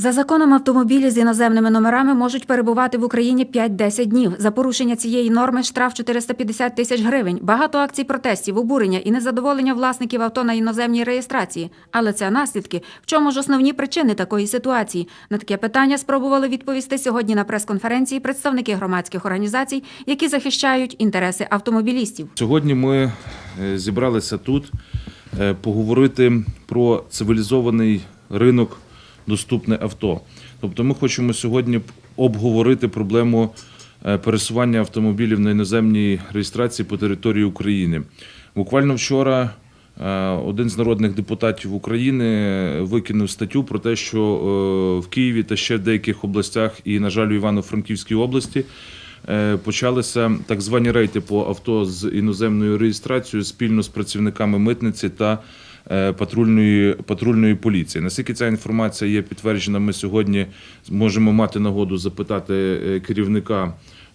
За законом автомобілі з іноземними номерами можуть перебувати в Україні 5-10 днів. За порушення цієї норми штраф 450 тисяч гривень. Багато акцій протестів, обурення і незадоволення власників авто на іноземній реєстрації. Але це наслідки. В чому ж основні причини такої ситуації? На таке питання спробували відповісти сьогодні на прес-конференції представники громадських організацій, які захищають інтереси автомобілістів. Сьогодні ми е, зібралися тут е, поговорити про цивілізований ринок доступне авто. Тобто ми хочемо сьогодні обговорити проблему е, пересування автомобілів на іноземній реєстрації по території України. Буквально вчора е, один з народних депутатів України викинув статтю про те, що е, в Києві та ще в деяких областях, і, на жаль, у Івано-Франківській області, е, почалися так звані рейти по авто з іноземною реєстрацією спільно з працівниками митниці та е, патрульної, патрульної поліції. Наскільки ця інформація є підтверджена, ми сьогодні можемо мати нагоду запитати е, керівника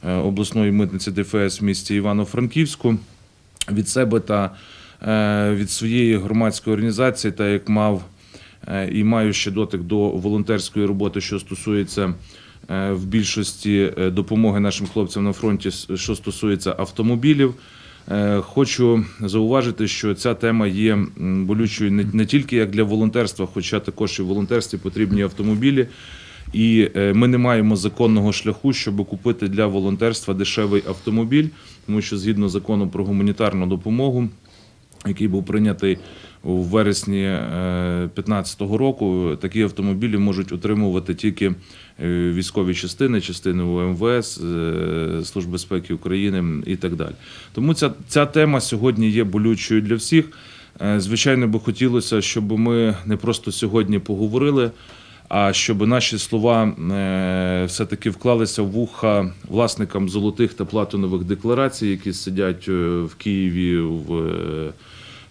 е, обласної митниці ДФС в місті Івано-Франківську від себе та е, від своєї громадської організації, та як мав е, і маю ще дотик до волонтерської роботи, що стосується е, в більшості е, допомоги нашим хлопцям на фронті, що стосується автомобілів. Е, Хочу зауважити, що ця тема є болючою не, тільки як для волонтерства, хоча також і в волонтерстві потрібні автомобілі. І е, ми не маємо законного шляху, щоб купити для волонтерства дешевий автомобіль, тому що згідно закону про гуманітарну допомогу, який був прийнятий у вересні 2015 року, такі автомобілі можуть отримувати тільки е, військові частини, частини УМВС, е, Служби безпеки України і так далі. Тому ця, ця тема сьогодні є болючою для всіх. Е, Звичайно, би хотілося, щоб ми не просто сьогодні поговорили, а щоб наші слова е, все-таки вклалися в вуха власникам золотих та платинових декларацій, які сидять е, в Києві в, е,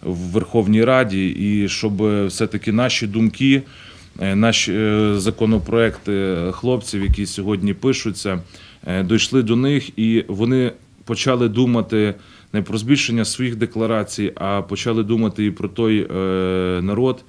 в Верховній Раді, і щоб все-таки наші думки, е, наші е, законопроекти хлопців, які сьогодні пишуться, е, дійшли до них, і вони почали думати не про збільшення своїх декларацій, а почали думати і про той е, народ,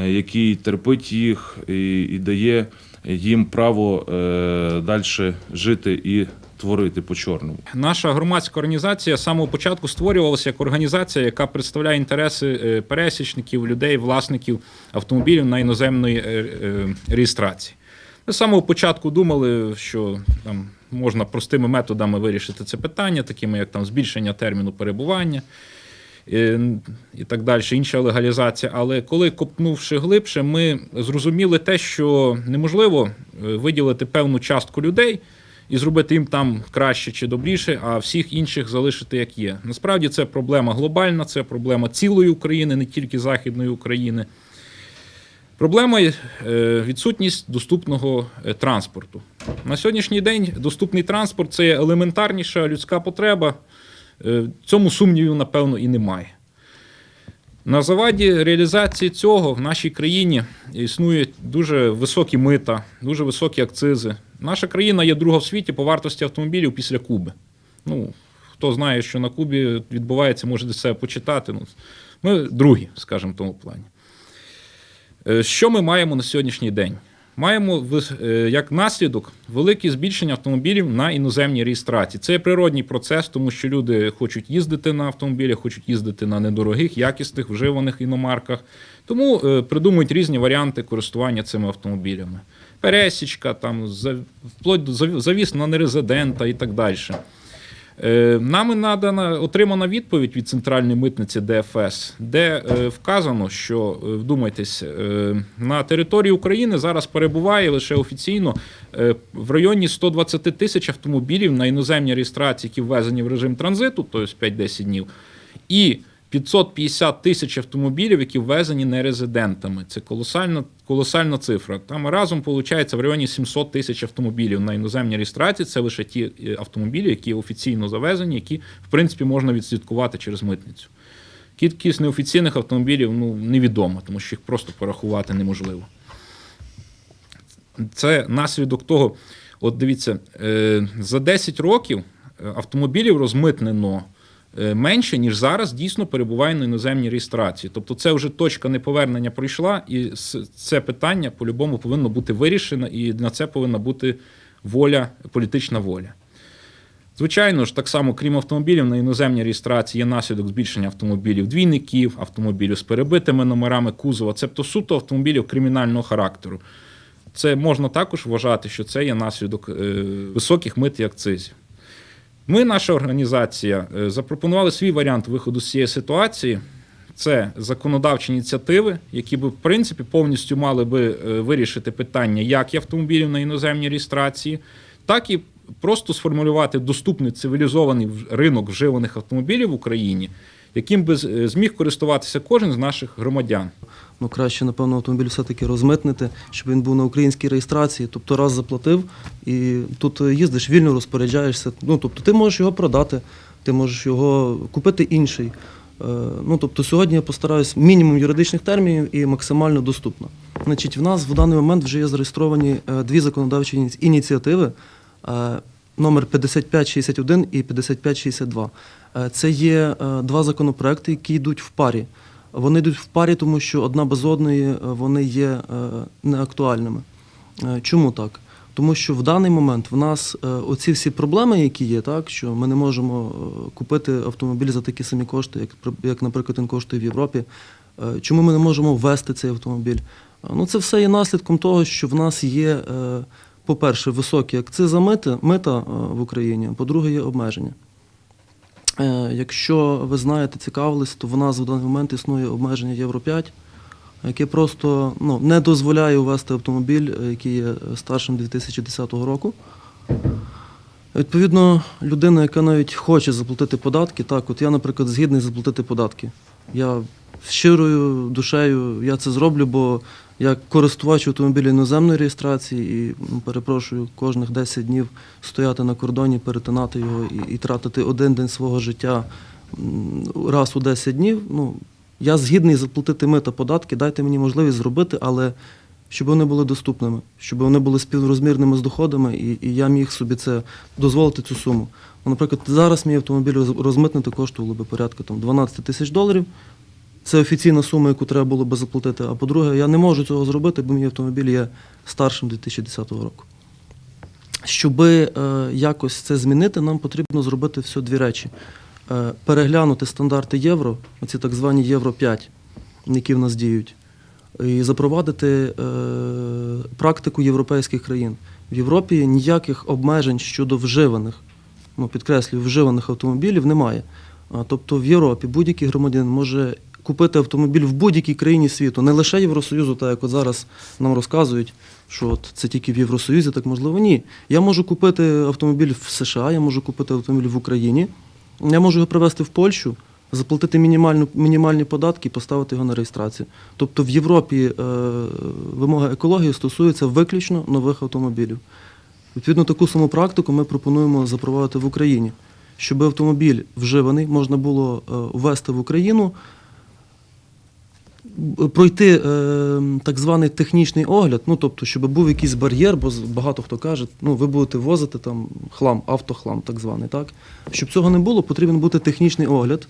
е, який терпить їх і, дає їм право е, далі жити і творити по чорному. Наша громадська організація з самого початку створювалася як організація, яка представляє інтереси е, пересічників, людей, власників автомобілів на іноземної е, е, реєстрації. Ми з самого початку думали, що там можна простими методами вирішити це питання, такими як там збільшення терміну перебування і так далі, інша легалізація. Але коли копнувши глибше, ми зрозуміли те, що неможливо виділити певну частку людей і зробити їм там краще чи добріше, а всіх інших залишити як є. Насправді це проблема глобальна, це проблема цілої України, не тільки Західної України. Проблема е, відсутність доступного е, транспорту. На сьогоднішній день доступний транспорт це елементарніша людська потреба. Е, цьому сумнівів, напевно, і немає. На заваді реалізації цього в нашій країні існують дуже високі мита, дуже високі акцизи. Наша країна є друга в світі по вартості автомобілів після Куби. Ну, хто знає, що на Кубі відбувається, може це почитати. Ну, ми другі, скажімо, в тому плані. Е, Що ми маємо на сьогоднішній день? Маємо е, як наслідок велике збільшення автомобілів на іноземній реєстрації. Це природній процес, тому що люди хочуть їздити на автомобілях, хочуть їздити на недорогих, якісних, вживаних іномарках. Тому е, придумують різні варіанти користування цими автомобілями. Пересічка, там, вплоть до зав- завіс на нерезидента і так далі. Е, Нами надана отримана відповідь від центральної митниці ДФС, де е, вказано, що е, вдумайтесь, на території України зараз перебуває лише офіційно в районі 120 тисяч автомобілів на іноземній реєстрації, які ввезені в режим транзиту, тобто 5-10 днів, і 550 тисяч автомобілів, які ввезені нерезидентами. Це колосальна, колосальна цифра. Там разом виходить в районі 700 тисяч автомобілів на іноземній реєстрації. Це лише ті е, автомобілі, які офіційно завезені, які в принципі можна відслідкувати через митницю. Кількість неофіційних автомобілів ну, невідома, тому що їх просто порахувати неможливо. Це наслідок того, от дивіться, е, за 10 років е, автомобілів розмитнено менше, ніж зараз дійсно перебуває на іноземній реєстрації. Тобто це вже точка неповернення пройшла, і це питання по-любому повинно бути вирішено, і на це повинна бути воля, політична воля. Звичайно ж, так само, крім автомобілів, на іноземній реєстрації є наслідок збільшення автомобілів двійників, автомобілів з перебитими номерами кузова, цебто суто автомобілів кримінального характеру. Це можна також вважати, що це є наслідок е, високих мит і акцизів. Ми, наша організація, е, запропонували свій варіант виходу з цієї ситуації. Це законодавчі ініціативи, які би в принципі повністю мали би е, вирішити питання як і автомобілів на іноземній реєстрації, так і просто сформулювати доступний цивілізований ринок вживаних автомобілів в Україні, яким би е, зміг користуватися кожен з наших громадян. Ну, краще, напевно, автомобіль все-таки розмитнити, щоб він був на українській реєстрації. Тобто раз заплатив і тут е, їздиш, вільно розпоряджаєшся. Ну, тобто ти можеш його продати, ти можеш його купити інший. Е, Ну, тобто сьогодні я постараюсь мінімум юридичних термінів і максимально доступно. Значить, в нас в даний момент вже є зареєстровані дві законодавчі ініціативи. Номер 5561 і 5562. Е, Це є е, два законопроекти, які йдуть в парі. Вони йдуть в парі, тому що одна без одної е, вони є неактуальними. Чому так? Тому що в даний момент в нас оці всі проблеми, які є, так що ми не можемо купити автомобіль за такі самі кошти, як, як наприклад, він коштує в Європі. Чому ми не можемо ввести цей автомобіль? Ну, це все є наслідком того, що в нас є, по-перше, високі акциза мита, в Україні, по-друге, є обмеження. Якщо ви знаєте, цікавились, то в нас в даний момент існує обмеження Євро 5, яке просто ну, не дозволяє ввести автомобіль, е, який є старшим 2010 року. Відповідно, людина, яка навіть хоче заплатити податки, так, от я, наприклад, згідний заплатити податки. Я щирою душею я це зроблю, бо я користувач автомобіля іноземної реєстрації і перепрошую кожних 10 днів стояти на кордоні, перетинати його і, і тратити один день свого життя раз у 10 днів. Ну, я згідний заплатити мита податки, дайте мені можливість зробити, але щоб вони були доступними, щоб вони були співрозмірними з доходами, і, і я міг собі це дозволити цю суму. Наприклад, зараз мій автомобіль роз- розмитнити коштувало би порядка там, 12 тисяч доларів. Це офіційна сума, яку треба було би заплатити. А по-друге, я не можу цього зробити, бо мій автомобіль є старшим 2010 року. Щоб е, якось це змінити, нам потрібно зробити все дві речі: е, переглянути стандарти євро, оці так звані Євро 5, які в нас діють, і запровадити е, практику європейських країн. В Європі ніяких обмежень щодо вживаних, ну підкреслюю, вживаних автомобілів немає. Тобто в Європі будь-який громадянин може купити автомобіль в будь-якій країні світу, не лише Євросоюзу, так як от зараз нам розказують, що от це тільки в Євросоюзі, так можливо, ні. Я можу купити автомобіль в США, я можу купити автомобіль в Україні, я можу його привезти в Польщу, заплатити мінімальну, мінімальні податки і поставити його на реєстрацію. Тобто в Європі е, вимога екології стосується виключно нових автомобілів. Відповідно, таку саму практику ми пропонуємо запровадити в Україні, щоб автомобіль вживаний можна було е, ввести в Україну, пройти е, так званий технічний огляд, ну тобто, щоб був якийсь бар'єр, бо багато хто каже, ну ви будете возити там хлам, автохлам, так званий, так? Щоб цього не було, потрібен бути технічний огляд.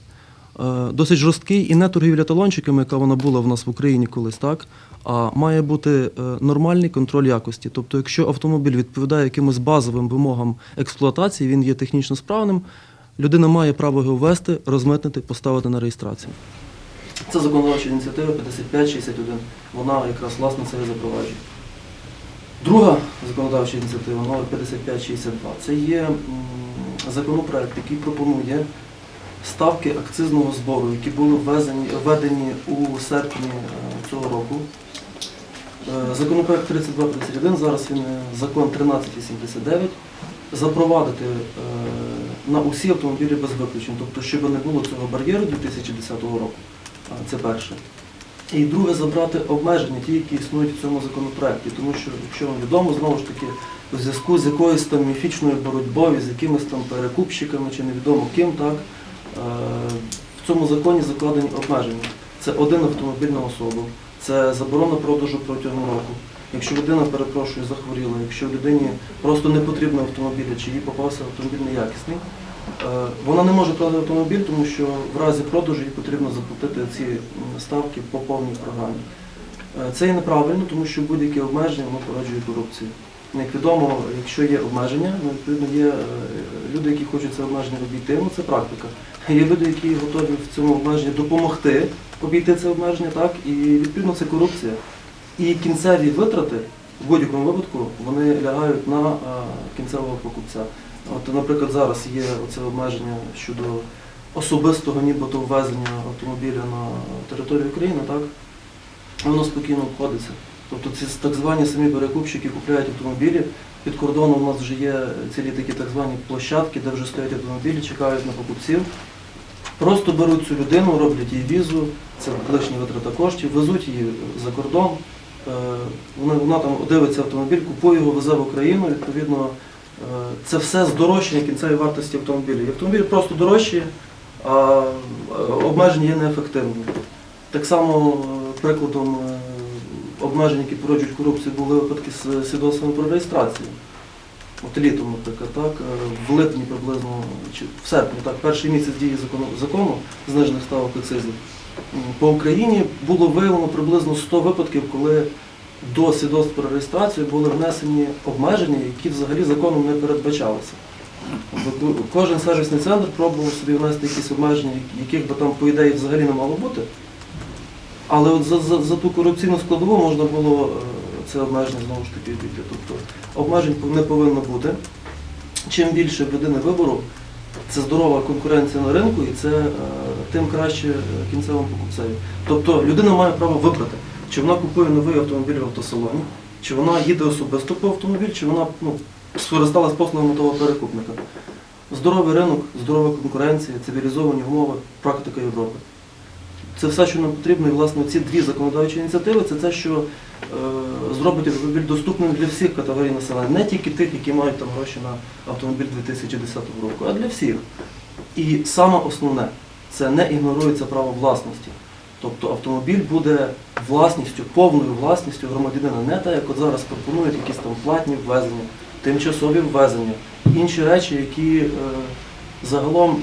е, Досить жорсткий і не торгівля талончиками, яка вона була в нас в Україні колись, так? А має бути е, нормальний контроль якості. Тобто, якщо автомобіль відповідає якимось базовим вимогам експлуатації, він є технічно справним, людина має право його ввести, розмитнити, поставити на реєстрацію. Це законодавча ініціатива 5561. Вона якраз власне це запроваджує. Друга законодавча ініціатива номер 5562 це є законопроект, який пропонує ставки акцизного збору, які були ввезені, введені у серпні е, цього року. Е, Законопроект 3251, зараз він е, закон 1389, запровадити на усі автомобілі без виключень, тобто щоб не було цього бар'єру 2010 року. Це перше. І друге, забрати обмеження, ті, які існують в цьому законопроекті. Тому що, якщо вам відомо, знову ж таки, у зв'язку з якоюсь там міфічною боротьбою, з якимись там перекупщиками чи невідомо ким, так, е, в цьому законі закладені обмеження. Це один автомобіль на особу, це заборона продажу протягом року. Якщо людина, перепрошую, захворіла, якщо людині просто не потрібно автомобіля, чи їй попався автомобіль неякісний, Вона не може продати автомобіль, тому що в разі продажу їй потрібно заплатити ці ставки по повній програмі. Е, Це є неправильно, тому що будь-яке обмеження воно породжує корупцію. Як відомо, якщо є обмеження, ну, відповідно є е, люди, які хочуть це обмеження обійти, ну це практика. Є люди, які готові в цьому обмеженні допомогти обійти це обмеження, так, і відповідно це корупція. І кінцеві витрати в будь-якому випадку вони лягають на е, кінцевого покупця. От, наприклад, зараз є оце обмеження щодо особистого нібито ввезення автомобіля на територію України, так? Воно спокійно обходиться. Тобто ці так звані самі перекупщики купляють автомобілі. Під кордоном у нас вже є цілі такі так звані площадки, де вже стоять автомобілі, чекають на покупців. Просто беруть цю людину, роблять їй візу, це лишня витрата коштів, везуть її за кордон. Е, Вона, вона там дивиться автомобіль, купує його, везе в Україну. Відповідно, це все здорожчання кінцевої вартості автомобілів. Автомобіль просто дорожчає, а е, обмеження є неефективним. Так само е, прикладом е, обмежень, які породжують корупцію, були випадки з свідоцтвами про реєстрацію. От літом, наприклад, так, е, в липні приблизно, чи в серпні, так, перший місяць дії закону, закону знижених ставок акцизів. По Україні було виявлено приблизно 100 випадків, коли до свідоцтв про реєстрацію були внесені обмеження, які взагалі законом не передбачалися. Кожен сервісний центр пробував собі внести якісь обмеження, яких би там, по ідеї, взагалі не мало бути. Але от за, за, за ту корупційну складову можна було е, це обмеження знову ж таки обійти. Тобто обмежень не повинно бути. Чим більше людини вибору, це здорова конкуренція на ринку і це е, тим краще е, кінцевому покупцеві. Тобто людина має право вибрати, чи вона купує новий автомобіль в автосалоні, чи вона їде особисто по автомобіль, чи вона ну, скористалась послугами того перекупника. Здоровий ринок, здорова конкуренція, цивілізовані умови, практика Європи. Це все, що нам потрібно, і власне ці дві законодавчі ініціативи це те, що е, зробить автомобіль доступним для всіх категорій населення, не тільки тих, які мають там гроші на автомобіль 2010 року, а для всіх. І саме основне це не ігнорується право власності. Тобто автомобіль буде власністю, повною власністю громадянина, не так, як от зараз пропонують якісь там платні ввезення, тимчасові ввезення, інші речі, які е, загалом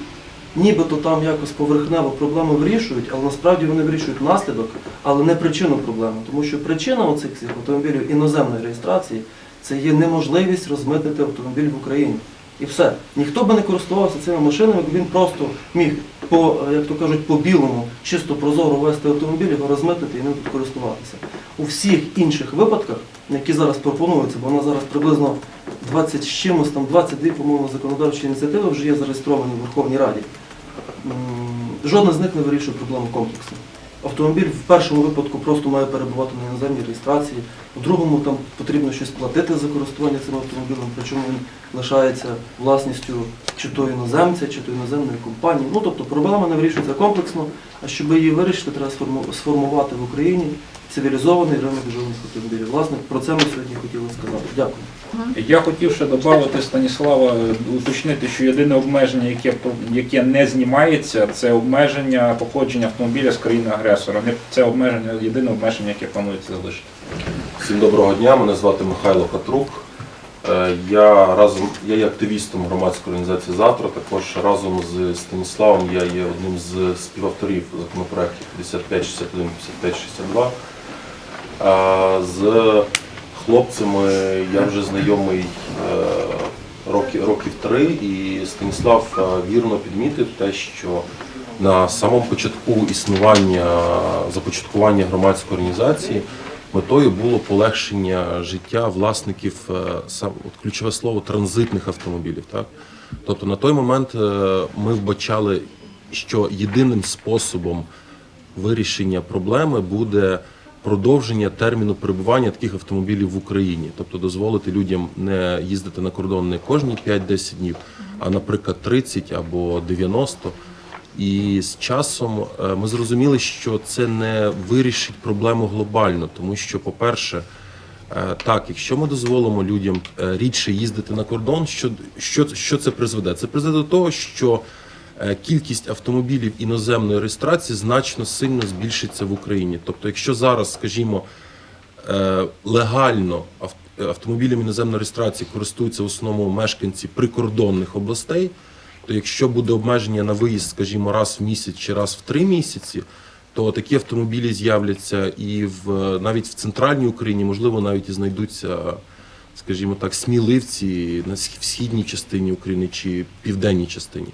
нібито там якось поверхнево проблему вирішують, але насправді вони вирішують наслідок, але не причину проблеми. Тому що причина оцих всіх автомобілів іноземної реєстрації це є неможливість розмитнити автомобіль в Україні. І все. Ніхто би не користувався цими машинами, він просто міг по, як то кажуть, по білому, чисто прозоро вести автомобіль, його розмитнити і ним користуватися. У всіх інших випадках, які зараз пропонуються, бо вона зараз приблизно 20 з чимось, там 22, по-моєму, законодавчі ініціативи вже є зареєстровані в Верховній Раді. Жодна з них не вирішує проблему комплексно. Автомобіль в першому випадку просто має перебувати на іноземній реєстрації, у другому там потрібно щось платити за користування цим автомобілем, причому він лишається власністю чи то іноземця, чи то іноземної компанії. Ну тобто проблема не вирішується комплексно, а щоб її вирішити, треба сформувати в Україні цивілізований ринок дежурних автомобілів. Власне, про це ми сьогодні хотіли сказати. Дякую. Я хотів ще додати Станіслава, уточнити, що єдине обмеження, яке, яке не знімається, це обмеження походження автомобіля з країни-агресора. Не- Це обмеження, єдине обмеження, яке планується залишити. Всім доброго дня, мене звати Михайло Хатрук. Е, Я разом я є активістом громадської організації Завтра. Також разом з Станіславом я є одним з співавторів законопроектів 55, 61, 55, 62. Е, З хлопцями я вже знайомий е, роки, років три, і Станіслав е, вірно підмітив те, що на самому початку існування започаткування громадської організації метою було полегшення життя власників е, сам от ключове слово транзитних автомобілів. Так? Тобто на той момент е, ми вбачали, що єдиним способом вирішення проблеми буде продовження терміну перебування таких автомобілів в Україні, тобто дозволити людям не їздити на кордон не кожні 5-10 днів, а наприклад 30 або 90. І з часом е, ми зрозуміли, що це не вирішить проблему глобально, тому що, по-перше, е, так, якщо ми дозволимо людям е, рідше їздити на кордон, що, що, що це призведе? Це призведе до того, що кількість автомобілів іноземної реєстрації значно сильно збільшиться в Україні. Тобто, якщо зараз, скажімо, легально ав- автомобілями іноземної реєстрації користуються в основному мешканці прикордонних областей, то якщо буде обмеження на виїзд, скажімо, раз в місяць чи раз в три місяці, то такі автомобілі з'являться і в навіть в центральній Україні, можливо, навіть і знайдуться, скажімо так, сміливці на сх- східній частині України чи південній частині.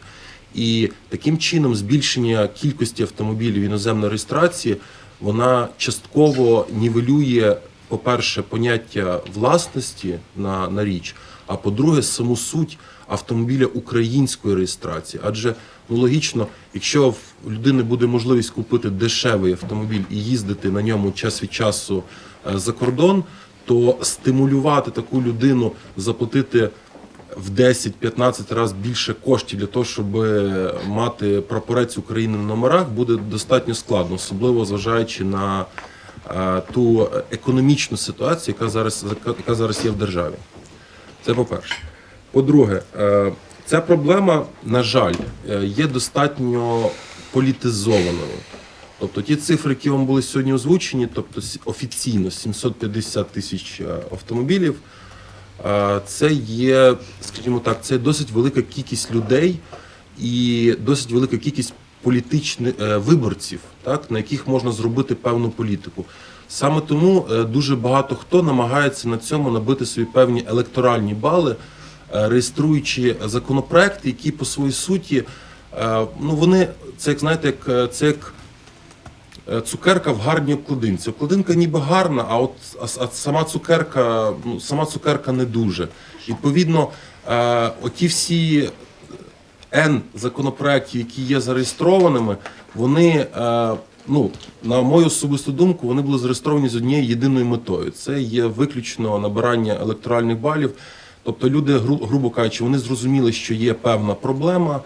І таким чином збільшення кількості автомобілів іноземної реєстрації вона частково нівелює, по-перше, поняття власності на, на річ, а по-друге, саму суть автомобіля української реєстрації. Адже ну логічно, якщо в людини буде можливість купити дешевий автомобіль і їздити на ньому час від часу е, за кордон, то стимулювати таку людину заплатити в 10-15 разів більше коштів для того, щоб е, мати прапорець України на номерах, буде достатньо складно, особливо зважаючи на е, ту економічну ситуацію, яка зараз, яка зараз є в державі. Це по-перше. По-друге, е, ця проблема, на жаль, е, є достатньо політизованою. Тобто ті цифри, які вам були сьогодні озвучені, тобто офіційно 750 тисяч е, автомобілів, це є, скажімо так, це досить велика кількість людей і досить велика кількість політичних виборців, так, на яких можна зробити певну політику. Саме тому дуже багато хто намагається на цьому набити собі певні електоральні бали, реєструючи законопроекти, які по своїй суті, е, ну вони це як знаєте, як е, це як е, цукерка в гарній обкладинці. Обкладинка ніби гарна, а от а, сама цукерка, ну сама цукерка не дуже. Відповідно, е, оті всі N законопроєктів, які є зареєстрованими, вони, е, ну, на мою особисту думку, вони були зареєстровані з однією єдиною метою. Це є виключно набирання електоральних балів. Тобто люди, гру- грубо кажучи, вони зрозуміли, що є певна проблема,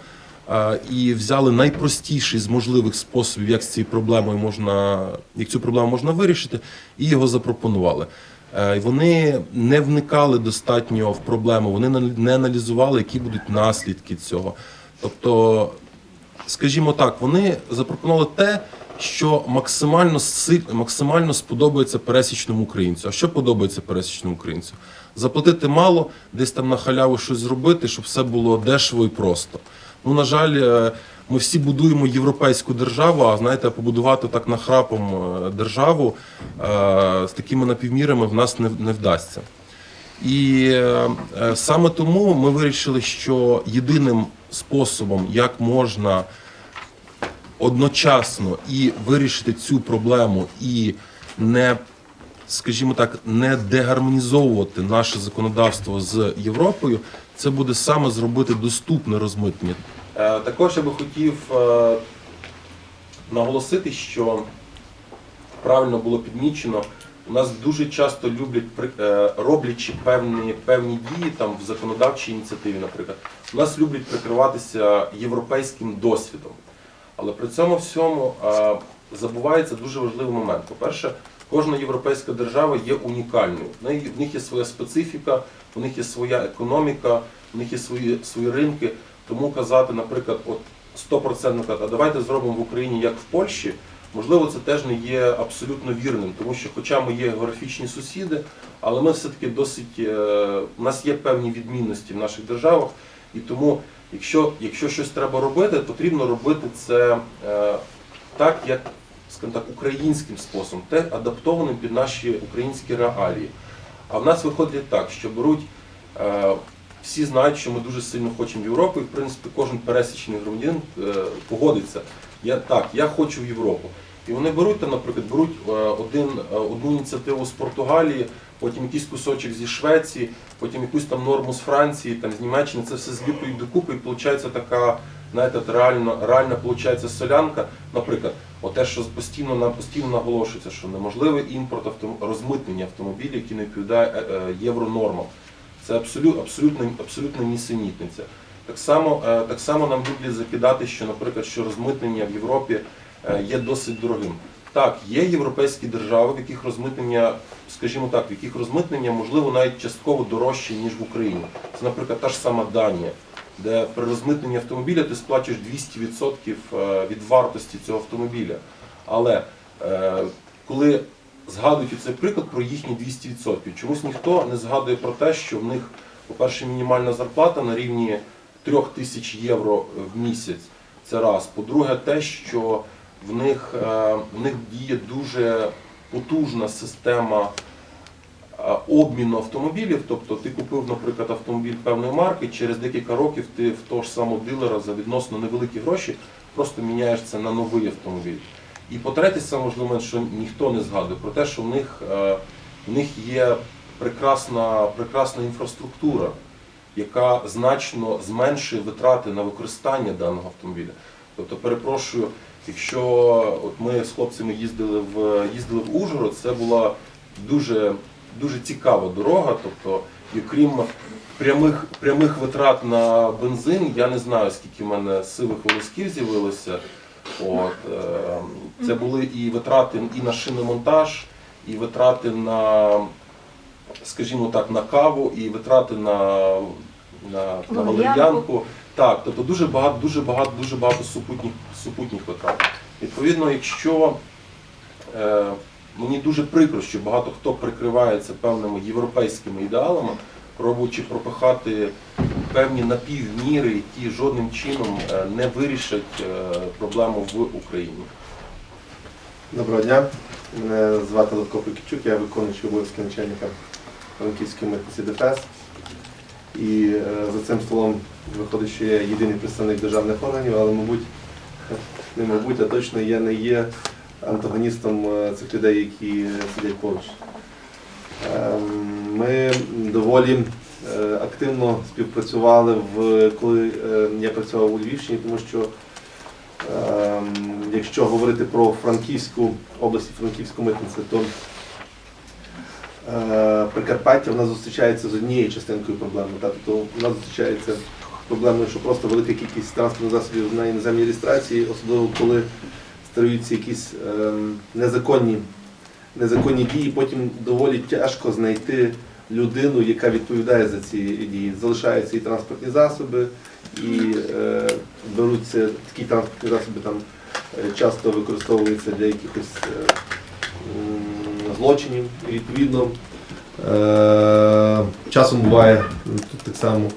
і взяли найпростіший з можливих способів, як з цією проблемою можна, як цю проблему можна вирішити, і його запропонували. Е, Вони не вникали достатньо в проблему, вони не- аналізували, які будуть наслідки цього. Тобто, скажімо так, вони запропонували те, що максимально си- максимально сподобається пересічному українцю. А що подобається пересічному українцю? Заплатити мало, десь там на халяву щось зробити, щоб все було дешево і просто. Ну, на жаль, е, ми всі будуємо європейську державу, а знаєте, побудувати так нахрапом е, державу е, з такими напівмірами в нас не, вдасться. І саме тому ми вирішили, що єдиним способом, як можна одночасно і вирішити цю проблему, і не, скажімо так, не дегармонізовувати наше законодавство з Європою, це буде саме зробити доступне розмитнення. Е, Також я би хотів е, наголосити, що правильно було підмічено. У нас дуже часто люблять е, роблячи певні певні дії там в законодавчій ініціативі, наприклад, у нас люблять прикриватися європейським досвідом. Але при цьому всьому забувається дуже важливий момент. По-перше, кожна європейська держава є унікальною. В них є своя специфіка, у них є своя економіка, у них є свої, свої ринки. Тому казати, наприклад, от 100% казати, а давайте зробимо в Україні як в Польщі. Можливо, це теж не є абсолютно вірним, тому що, хоча ми є географічні сусіди, але ми все-таки досить е, у нас є певні відмінності в наших державах, і тому, якщо, якщо щось треба робити, потрібно робити це е, так, як скажімо так, українським способом, те адаптованим під наші українські реалії. А в нас виходить так, що беруть. е, всі знають, що ми дуже сильно хочемо Європу, і в принципі кожен пересічний громадянин е, погодиться. Я так, я хочу в Європу. І вони беруть там, наприклад, беруть е, один, одну ініціативу з Португалії, потім якийсь кусочок зі Швеції, потім якусь там норму з Франції, там з Німеччини, це все зліплюють докупи, і виходить така, знаєте, от реально, реальна виходить солянка. Наприклад, оте, що постійно на постійно наголошується, що неможливий імпорт розмитнення автомобілів, які не відповідає е, е, євронормам. Це абсолютно, абсолютно, нісенітниця. Так само, е, так само нам люблять закидати, що, наприклад, що розмитнення в Європі є досить дорогим. Так, є європейські держави, в яких розмитнення, скажімо так, в яких розмитнення можливо навіть частково дорожче, ніж в Україні. Це, наприклад, та ж сама Данія, де при розмитненні автомобіля ти сплачуєш 200% е, від вартості цього автомобіля. Але е, коли згадують цей приклад про їхні 200%, чомусь ніхто не згадує про те, що в них, по-перше, мінімальна зарплата на рівні 3 тисяч євро в місяць. Це раз. По-друге, те, що в них, е, в них діє дуже потужна система обміну автомобілів. Тобто ти купив, наприклад, автомобіль певної марки, через декілька років ти в того ж самого дилера за відносно невеликі гроші просто міняєш це на новий автомобіль. І по-третє, саме можливо, що ніхто не згадує про те, що в них, е, в них є прекрасна, прекрасна інфраструктура, яка значно зменшує витрати на використання даного автомобіля. Тобто, перепрошую, якщо от ми з хлопцями їздили в їздили в Ужгород, це була дуже, дуже цікава дорога. Тобто, і окрім прямих, прямих витрат на бензин, я не знаю, скільки в мене сивих волосків з'явилося. От, е, це були і витрати і на шиномонтаж, і витрати на, скажімо так, на каву, і витрати на, на, на Валер'янку. валер'янку. Так, тобто дуже багато, дуже багато, дуже багато супутніх, супутніх витрат. Відповідно, якщо е, мені дуже прикро, що багато хто прикривається певними європейськими ідеалами, пробуючи пропихати певні напівміри, які жодним чином е, не вирішать е, проблему в Україні. Доброго дня. Мене звати Левко Прокічук, я виконуючий обов'язки начальника Франківської митниці ДФС. І е, за цим столом виходить, що я єдиний представник державних органів, але, мабуть, не мабуть, а точно я не є антагоністом е, цих людей, які сидять поруч. Ем, Ми доволі е, активно співпрацювали, в, коли е, я працював у Львівщині, тому що Ем, Якщо говорити про Франківську область і Франківську митницю, то Прикарпаття в нас зустрічається з однією частинкою проблеми. Тобто в нас зустрічається проблемою, що просто велика кількість транспортних засобів на іноземній реєстрації, особливо коли стаються якісь ем, незаконні, незаконні дії, потім доволі тяжко знайти людину, яка відповідає за ці дії. Залишаються і транспортні засоби, і е, беруться такі транспортні засоби там е, часто використовуються для якихось е, злочинів. Відповідно е, часом буває тут так само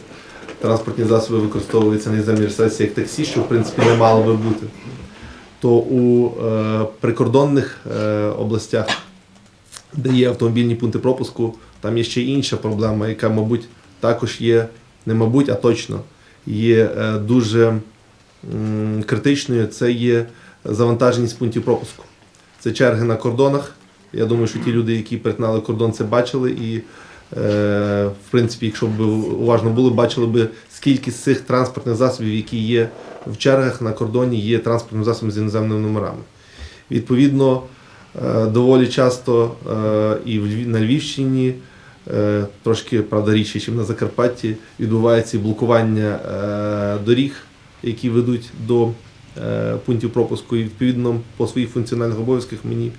транспортні засоби використовуються на іноземній реєстрації як таксі, що в принципі не мало би бути. То у е, прикордонних е, областях, де є автомобільні пункти пропуску, там є ще інша проблема, яка, мабуть, також є, не мабуть, а точно є е, дуже м, критичною. Це є завантаженість пунктів пропуску. Це черги на кордонах. Я думаю, що ті люди, які перетинали кордон, це бачили. І, е, в принципі, якщо б уважно були, бачили б, скільки з цих транспортних засобів, які є в чергах на кордоні, є транспортним засобом з іноземними номерами. Відповідно, е, доволі часто е, і на Львівщині, е, трошки правда рідше, ніж на Закарпатті, відбувається блокування доріг, які ведуть до пунктів пропуску. І відповідно по своїх функціональних обов'язках мені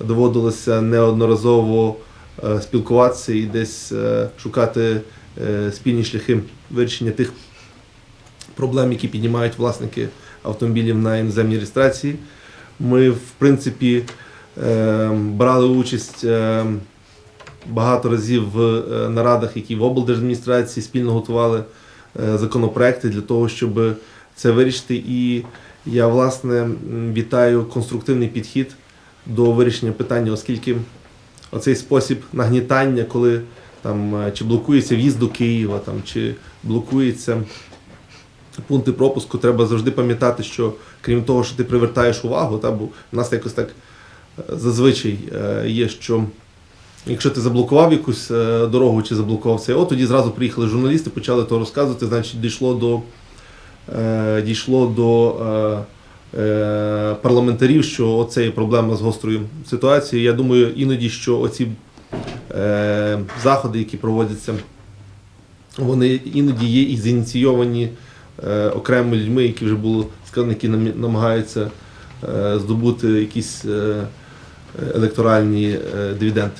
доводилося неодноразово спілкуватися і десь шукати спільні шляхи вирішення тих проблем, які піднімають власники автомобілів на іноземній реєстрації. Ми, в принципі, е, брали участь е, багато разів в е, нарадах, які в облдержадміністрації спільно готували законопроекти для того, щоб це вирішити. І я, власне, вітаю конструктивний підхід до вирішення питання, оскільки оцей спосіб нагнітання, коли там чи блокується в'їзд до Києва, там, чи блокується пункти пропуску, треба завжди пам'ятати, що крім того, що ти привертаєш увагу, та, бо в нас якось так е, зазвичай е, є, що якщо ти заблокував якусь е, дорогу чи заблокував це, от тоді зразу приїхали журналісти, почали то розказувати, значить дійшло до, дійшло до парламентарів, що оце є проблема з гострою ситуацією. Я думаю, іноді, що оці заходи, які проводяться, вони іноді є і зініційовані е, окремими людьми, які вже було сказано, які намагаються е, здобути якісь е, електоральні дивіденди.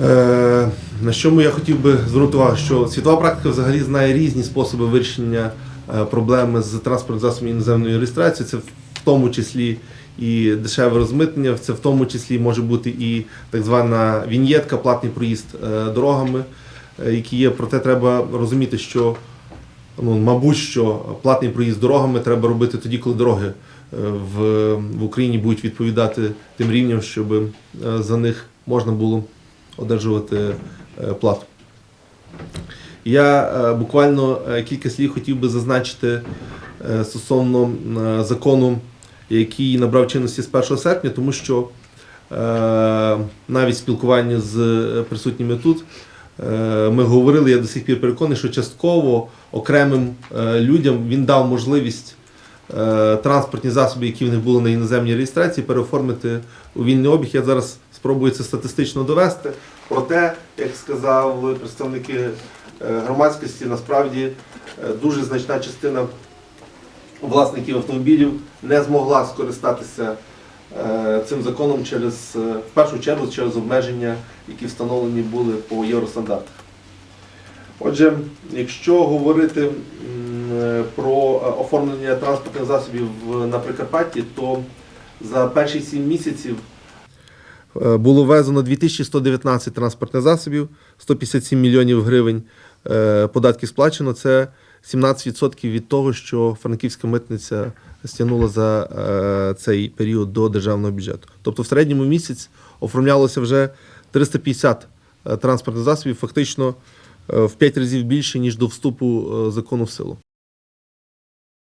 Е, на чому я хотів би звернути увагу, що світова практика взагалі знає різні способи вирішення проблеми з транспортним засобом іноземної реєстрації. Це в тому числі і дешеве розмитнення, це в тому числі може бути і так звана віньєтка, платний проїзд дорогами, які є. Проте треба розуміти, що ну, мабуть, що платний проїзд дорогами треба робити тоді, коли дороги е, в, в Україні будуть відповідати тим рівням, щоб е, за них можна було одержувати е, плату. Я буквально кілька слів хотів би зазначити стосовно закону, який набрав чинності з 1 серпня, тому що навіть спілкування з присутніми тут ми говорили, я до сих пір переконаний, що частково окремим е, людям він дав можливість е, транспортні засоби, які в них були на іноземній реєстрації, переоформити у вільний обіг. Я зараз спробую це статистично довести. Проте, як сказали представники е, громадськості, насправді е, дуже значна частина власників автомобілів не змогла скористатися е, цим законом через е, в першу чергу через обмеження, які встановлені були по євростандартах. Отже, якщо говорити е, про е, оформлення транспортних засобів на Прикарпатті, то за перші 7 місяців Е, було ввезено 2119 транспортних засобів, 157 мільйонів гривень е, податків сплачено. Це 17% від того, що франківська митниця стягнула за е, цей період до державного бюджету. Тобто в середньому місяць оформлялося вже 350 е, транспортних засобів, фактично е, в 5 разів більше, ніж до вступу е, закону в силу.